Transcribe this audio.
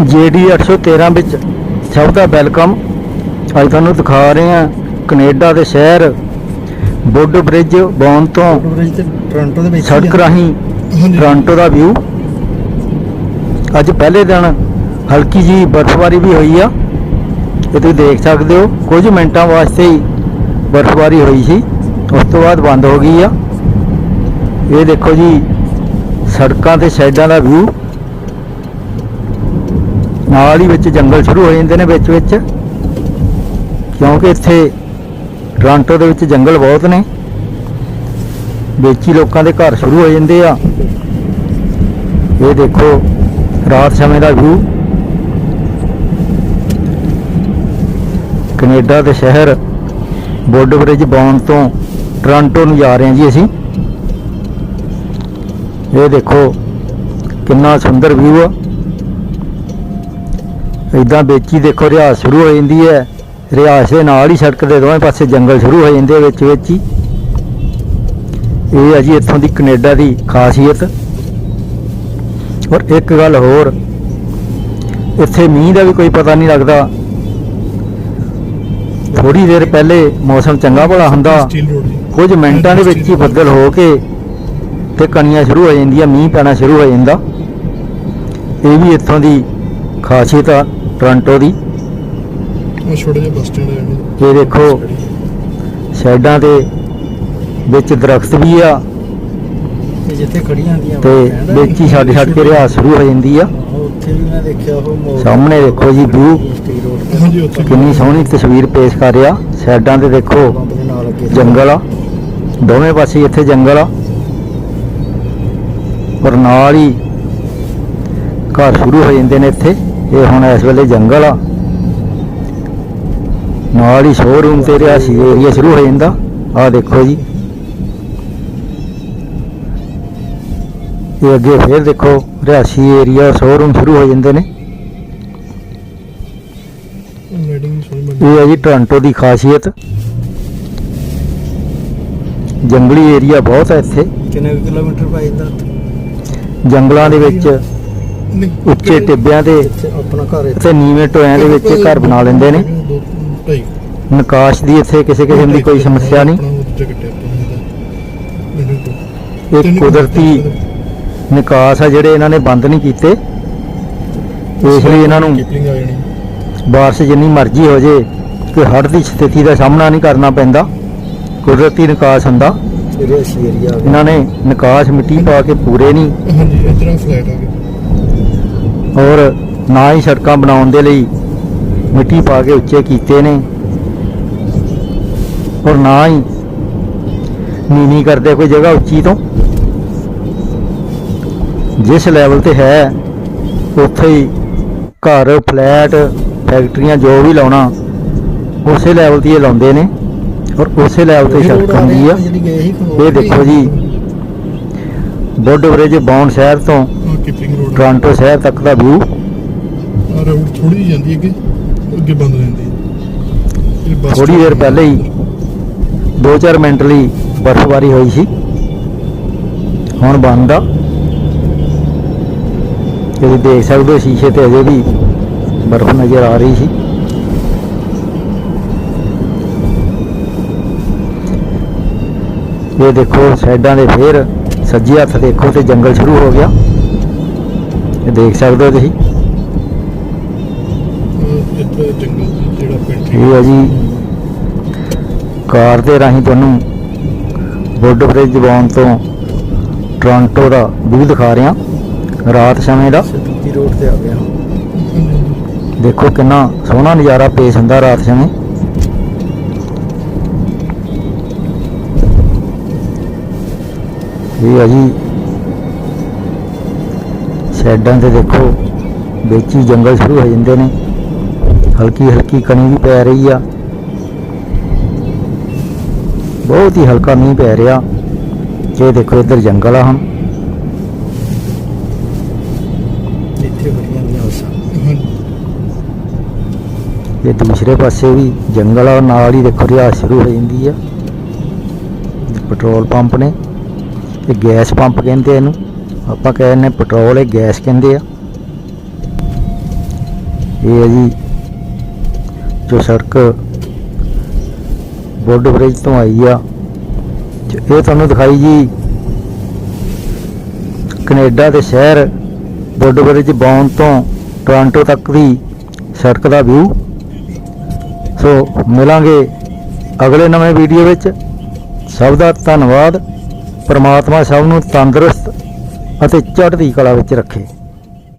GD 813 ਵਿੱਚ ਸਭ ਦਾ welcome. ਅੱਜ ਤੁਹਾਨੂੰ ਦਿਖਾ ਰਹੇ ਹਾਂ ਕੈਨੇਡਾ ਦੇ ਸ਼ਹਿਰ ਬੁੱਡ ਬ੍ਰਿਜ ਬੌਨ ਤੋਂ ਬ੍ਰਿਜ ਤੇ ਟੋਰਾਂਟੋ ਦੇ ਵਿੱਚ ਸੜਕ ਰਾਹੀਂ। ਟੋਰਾਂਟੋ ਦਾ ਵਿਊ ਅੱਜ ਪਹਿਲੇ ਦਿਨ ਹਲਕੀ ਜੀ ਬਰਫ਼ਬਾਰੀ ਵੀ ਹੋਈ ਆ। ਇਹ ਤੁਸੀਂ ਦੇਖ ਸਕਦੇ ਹੋ ਕੁਝ ਮਿੰਟਾਂ ਵਾਸਤੇ ਹੀ ਬਰਫ਼ਬਾਰੀ ਹੋਈ ਸੀ। ਉਸ ਤੋਂ ਬਾਅਦ ਬੰਦ ਹੋ ਗਈ ਆ। ਇਹ ਦੇਖੋ ਜੀ ਸੜਕਾਂ ਤੇ ਸਾਈਡਾਂ ਦਾ ਵਿਊ ਨਾਲ ਹੀ ਵਿੱਚ ਜੰਗਲ ਸ਼ੁਰੂ ਹੋ ਜਾਂਦੇ ਨੇ ਵਿੱਚ ਵਿੱਚ। ਕਿਉਂਕਿ ਇੱਥੇ ਟੋਰਾਂਟੋ ਦੇ ਵਿੱਚ ਜੰਗਲ ਬਹੁਤ ਨੇ। ਵਿੱਚ ਹੀ ਲੋਕਾਂ ਦੇ ਘਰ ਸ਼ੁਰੂ ਹੋ ਜਾਂਦੇ ਆ। ਇਹ ਦੇਖੋ, ਰਾਤ ਸਮੇਂ ਦਾ ਵਿਊ ਕੈਨੇਡਾ ਦੇ ਸ਼ਹਿਰ ਬੋਰਡ ਬ੍ਰਿਜ ਬੌਨ ਤੋਂ ਟੋਰਾਂਟੋ ਨੂੰ ਜਾ ਰਹੇ ਹਾਂ ਜੀ ਅਸੀਂ। ਇਹ ਦੇਖੋ, ਕਿੰਨਾ ਸੁੰਦਰ ਵਿਊ ਆ। ਇਦਾਂ ਵਿੱਚ ਦੇਖੋ ਰਿਹਾਇਸ਼ ਸ਼ੁਰੂ ਹੋ ਜਾਂਦੀ ਹੈ। ਰਿਹਾਇਸ਼ ਦੇ ਨਾਲ ਹੀ ਸੜਕ ਦੇ ਦੋਵੇਂ ਪਾਸੇ ਜੰਗਲ ਸ਼ੁਰੂ ਹੋ ਜਾਂਦੇ ਆ ਵਿੱਚ ਵਿੱਚ ਹੀ। ਇਹ ਹੈ ਜੀ ਇੱਥੋਂ ਦੀ ਕੈਨੇਡਾ ਦੀ ਖਾਸੀਅਤ। ਔਰ ਇੱਕ ਗੱਲ ਹੋਰ ਇੱਥੇ ਮੀਂਹ ਦਾ ਵੀ ਕੋਈ ਪਤਾ ਨਹੀਂ ਲੱਗਦਾ। ਥੋੜੀ ਦੇਰ ਪਹਿਲੇ ਮੌਸਮ ਚੰਗਾ ਭਲਾ ਹੁੰਦਾ। ਕੁਝ ਮਿੰਟਾਂ ਦੇ ਵਿੱਚ ਹੀ ਬੱਦਲ ਹੋ ਕੇ ਤੇ ਕਣੀਆਂ ਸ਼ੁਰੂ ਹੋ ਜਾਂਦੀਆਂ ਮੀਂਹ ਪੈਣਾ ਸ਼ੁਰੂ ਹੋ ਜਾਂਦਾ। ਇਹ ਵੀ ਇੱਥੋਂ ਦੀ ਖਾਸੀਅਤ ਆ। ਟੋਰਾਂਟੋ ਦੀ। ਉਹ ਛੋਟਾ ਜਿਹਾ ਬੱਸ ਸਟੈਂਡ ਹੈ ਇਹ ਦੇਖੋ ਸਾਈਡਾਂ ਤੇ ਵਿੱਚ ਦਰਖਤ ਵੀ ਆ। ਤੇ ਜਿੱਥੇ ਖੜੀਆਂ ਹੁੰਦੀਆਂ ਤੇ ਵਿੱਚ ਹੀ ਛੱਡ ਛੱਡ ਕੇ ਰਿਹਾਇਸ਼ ਸ਼ੁਰੂ ਹੋ ਜਾਂਦੀ ਆ। ਉੱਥੇ ਵੀ ਮੈਂ ਦੇਖਿਆ ਉਹ ਮੋੜ। ਸਾਹਮਣੇ ਦੇਖੋ ਜੀ ਵਿਊ ਕਿੰਨੀ ਸੋਹਣੀ ਤਸਵੀਰ ਪੇਸ਼ ਕਰ ਰਿਹਾ। ਸਾਈਡਾਂ ਤੇ ਦੇਖੋ ਦੇ ਜੰਗਲ ਆ। ਦੋਵੇਂ ਪਾਸੇ ਇੱਥੇ ਜੰਗਲ ਆ। ਔਰ ਨਾਲ ਹੀ ਘਰ ਸ਼ੁਰੂ ਹੋ ਜਾਂਦੇ ਨੇ ਇੱਥੇ। ਇਹ ਹੁਣ ਇਸ ਵੇਲੇ ਜੰਗਲ ਆ। ਨਾਲ ਹੀ ਸ਼ੋਰੂਮ ਤੇ ਰਿਹਾਇਸ਼ੀ ਏਰੀਆ ਸ਼ੁਰੂ ਹੋ ਜਾਂਦਾ। ਆ ਦੇਖੋ ਜੀ। ਇਹ ਅੱਗੇ ਫੇਰ ਦੇਖੋ ਰਿਹਾਇਸ਼ੀ ਏਰੀਆ ਸ਼ੋਰੂਮ ਸ਼ੁਰੂ ਹੋ ਜਾਂਦੇ ਨੇ। ਇਹ ਹੈ ਜੀ ਟੋਰਾਂਟੋ ਦੀ ਖਾਸੀਅਤ। ਜੰਗਲੀ ਏਰੀਆ ਬਹੁਤ ਹੈ ਇੱਥੇ। ਕਿੰਨੇ ਕਿਲੋਮੀਟਰ ਪੈ ਜਾਂਦਾ? ਜੰਗਲਾਂ ਦੇ ਵਿੱਚ ਉੱਚੇ ਟਿੱਬਿਆਂ ਤੇ ਆਪਣਾ ਘਰ ਇੱਥੇ। ਤੇ ਨੀਵੇਂ ਟੋਇਆਂ ਦੇ ਵਿੱਚ ਘਰ ਬਣਾ ਲੈਂਦੇ ਨੇ। ਨਿਕਾਸ਼ ਦੀ ਇੱਥੇ ਕਿਸੇ ਕਿਸਮ ਦੀ ਕੋਈ ਸਮੱਸਿਆ ਨਹੀਂ। ਇਹ ਕੁਦਰਤੀ ਨਿਕਾਸ ਆ ਜਿਹੜੇ ਇਹਨਾਂ ਨੇ ਬੰਦ ਨਹੀਂ ਕੀਤੇ। ਇਸ ਲਈ ਇਹਨਾਂ ਨੂੰ ਬਾਰਿਸ਼ ਜਿੰਨੀ ਮਰਜ਼ੀ ਹੋ ਜੇ ਕਿ ਹੜ੍ਹ ਦੀ ਸਥਿਤੀ ਦਾ ਸਾਹਮਣਾ ਨਹੀਂ ਕਰਨਾ ਪੈਂਦਾ। ਕੁਦਰਤੀ ਨਿਕਾਸ ਹੁੰਦਾ। ਇਹਨਾਂ ਨੇ ਨਿਕਾਸ ਮਿੱਟੀ ਪਾ ਕੇ ਪੂਰੇ ਨਹੀਂ। ਹਾਂਜੀ ਇਧਰ ਫਲੈਟ ਆ ਗਿਆ ਔਰ ਨਾ ਹੀ ਸੜਕਾਂ ਬਣਾਉਣ ਦੇ ਲਈ ਮਿੱਟੀ ਪਾ ਕੇ ਉੱਚੇ ਕੀਤੇ ਨੇ ਔਰ ਨਾ ਹੀ ਨੀਵੀਂ ਕਰਦੇ ਕੋਈ ਜਗ੍ਹਾ ਉੱਚੀ ਤੋਂ। ਜਿਸ ਲੈਵਲ ਤੇ ਹੈ, ਉੱਥੇ ਹੀ ਘਰ ਫਲੈਟ ਫੈਕਟਰੀਆਂ ਜੋ ਵੀ ਲਾਉਣਾ, ਉਸੇ ਲੈਵਲ ਤੇ ਹੀ ਲਾਉਂਦੇ ਨੇ ਔਰ ਉਸੇ ਲੈਵਲ ਤੇ ਸੜਕ ਹੁੰਦੀ ਆ। ਇਹ ਦੇਖੋ ਜੀ ਬੁੱਡ ਬ੍ਰਿਜ ਬੌਨ ਸ਼ਹਿਰ ਤੋਂ ਟੋਰਾਂਟੋ ਸ਼ਹਿਰ ਤੱਕ ਦਾ ਵਿਊ ਆ ਰੋਡ ਥੋੜੀ ਜਿਹੀ ਜਾਂਦੀ ਅੱਗੇ ਅੱਗੇ ਬੰਦ ਹੋ ਜਾਂਦੀ ਹੈ। ਇਹ ਬੱਸ ਥੋੜੀ ਦੇਰ ਪਹਿਲੇ ਹੀ 2-4 ਮਿੰਟ ਲਈ ਬਰਫ਼ਬਾਰੀ ਹੋਈ ਸੀ। ਹੁਣ ਬੰਦ ਆ। ਤੁਸੀਂ ਦੇਖ ਸਕਦੇ ਹੋ ਸ਼ੀਸ਼ੇ ਤੇ ਅਜੇ ਵੀ ਬਰਫ਼ ਨਜ਼ਰ ਆ ਰਹੀ ਸੀ। ਇਹ ਦੇਖੋ ਸਾਈਡਾਂ ਦੇ ਫੇਰ ਸੱਜੇ ਹੱਥ ਦੇਖੋ ਤੇ ਜੰਗਲ ਸ਼ੁਰੂ ਹੋ ਗਿਆ। ਇਹ ਦੇਖ ਸਕਦੇ ਹੋ ਤੁਸੀਂ। ਇੱਧਰ ਜੰਗਲ ਚ ਜਿਹੜਾ ਪਿੰਡ ਇਹ ਹੈ ਜੀ ਕਾਰ ਦੇ ਰਾਹੀਂ ਤੁਹਾਨੂੰ ਬੁੱਡ ਬ੍ਰਿਜ ਜਵਾਨ ਤੋਂ ਟੋਰਾਂਟੋ ਦਾ ਵਿਊ ਦਿਖਾ ਰਿਹਾ। ਰਾਤ ਸਮੇਂ ਦਾ। ਸਿੱਧੀ ਰੋਡ ਤੇ ਆ ਗਿਆ। ਦੇਖੋ ਕਿੰਨਾ ਸੋਹਣਾ ਨਜ਼ਾਰਾ ਪੇਸ਼ ਹੁੰਦਾ ਰਾਤ ਸਮੇਂ। ਇਹ ਹੈ ਜੀ ਸਾਈਡਾਂ ਤੇ ਦੇਖੋ ਵਿੱਚ ਹੀ ਜੰਗਲ ਸ਼ੁਰੂ ਹੋ ਜਾਂਦੇ ਨੇ। ਹਲਕੀ ਹਲਕੀ ਕਣੀ ਵੀ ਪੈ ਰਹੀ ਆ। ਬਹੁਤ ਹੀ ਹਲਕਾ ਮੀਂਹ ਪੈ ਰਿਹਾ। ਇਹ ਦੇਖੋ ਇੱਧਰ ਜੰਗਲ ਆ ਹੁਣ। ਇੱਥੇ ਬੜੀਆਂ ਦੀਆਂ ਉਸਾਂ ਇਹ ਦੂਸਰੇ ਪਾਸੇ ਵੀ ਜੰਗਲ ਆ ਨਾਲ ਹੀ ਦੇਖੋ ਰਿਹਾਇਸ਼ ਸ਼ੁਰੂ ਹੋ ਜਾਂਦੀ ਆ। ਪੈਟਰੋਲ ਪੰਪ ਨੇ। ਇਹ ਗੈਸ ਪੰਪ ਕਹਿੰਦੇ ਇਹਨੂੰ। ਆਪਾਂ ਕਹਿੰਦੇ ਨੇ ਪੈਟਰੋਲ ਇਹ ਗੈਸ ਕਹਿੰਦੇ ਆ। ਇਹ ਹੈ ਜੀ ਜੋ ਸੜਕ ਬੋਰਡ ਬ੍ਰਿਜ ਤੋਂ ਆਈ ਆ। ਇਹ ਤੁਹਾਨੂੰ ਦਿਖਾਈ ਜੀ, ਕੈਨੇਡਾ ਦੇ ਸ਼ਹਿਰ ਬੋਰਡ ਬ੍ਰਿਜ ਬੌਨ ਤੋਂ ਟੋਰਾਂਟੋ ਤੱਕ ਦੀ ਸੜਕ ਦਾ ਵਿਊ ਸੋ ਮਿਲਾਂਗੇ ਅਗਲੇ ਨਵੇਂ ਵੀਡੀਓ ਵਿੱਚ। ਸਭ ਦਾ ਧੰਨਵਾਦ। ਪਰਮਾਤਮਾ ਸਭ ਨੂੰ ਤੰਦਰੁਸਤ ਅਤੇ ਚੜ੍ਹਦੀ ਕਲਾ ਵਿੱਚ ਰੱਖੇ।